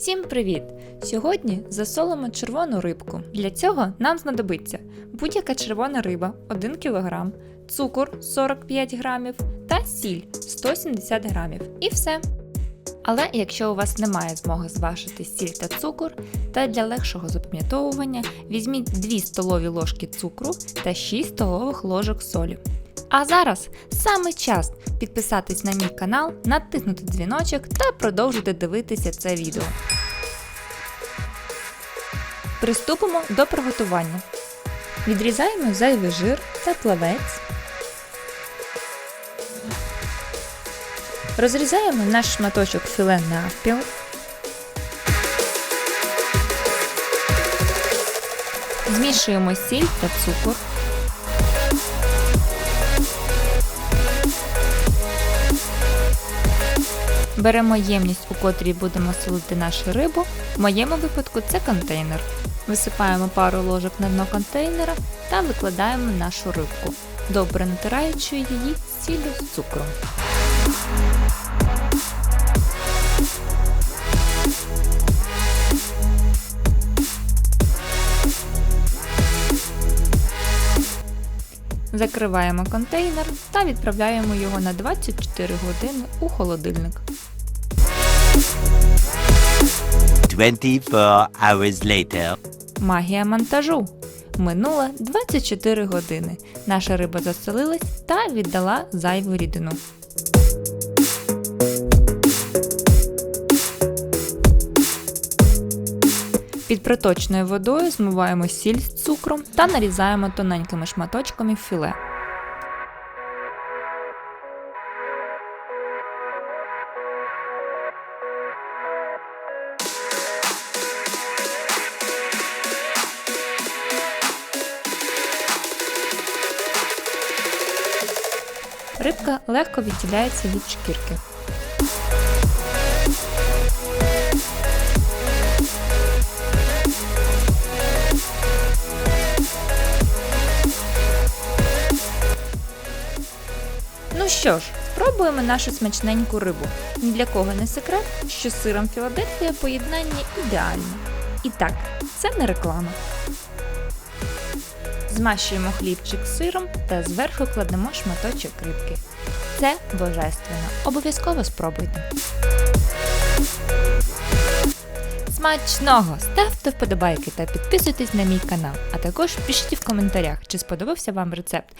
Всім привіт! Сьогодні засолимо червону рибку. Для цього нам знадобиться будь-яка червона риба 1 кг, цукор 45 г та сіль 170 г. І все. Але якщо у вас немає змоги зважити сіль та цукор, та для легшого запам'ятовування візьміть 2 столові ложки цукру та 6 столових ложок солі. А зараз саме час підписатись на мій канал, натиснути дзвіночок та продовжити дивитися це відео. Приступимо до приготування. Відрізаємо зайвий жир та плавець. Розрізаємо наш шматочок філе навпіл. Змішуємо сіль та цукор. Беремо ємність, у котрій будемо солити нашу рибу. В моєму випадку це контейнер. Висипаємо пару ложок на дно контейнера та викладаємо нашу рибку, добре натираючи її сіллю з цукром. Закриваємо контейнер та відправляємо його на 24 години у холодильник. 24 hours later. Магія монтажу. Минуло 24 години. Наша риба заселилась та віддала зайву рідину. Під проточною водою змиваємо сіль з цукром та нарізаємо тоненькими шматочками філе. Рибка легко відділяється від шкірки. Ну що ж, спробуємо нашу смачненьку рибу. Ні для кого не секрет, що з сиром Філадельфія поєднання ідеальне. І так, це не реклама. Змащуємо хлібчик сиром та зверху кладемо шматочок рибки. Це божественно. Обов'язково спробуйте. Смачного! Ставте вподобайки та підписуйтесь на мій канал, а також пишіть в коментарях, чи сподобався вам рецепт.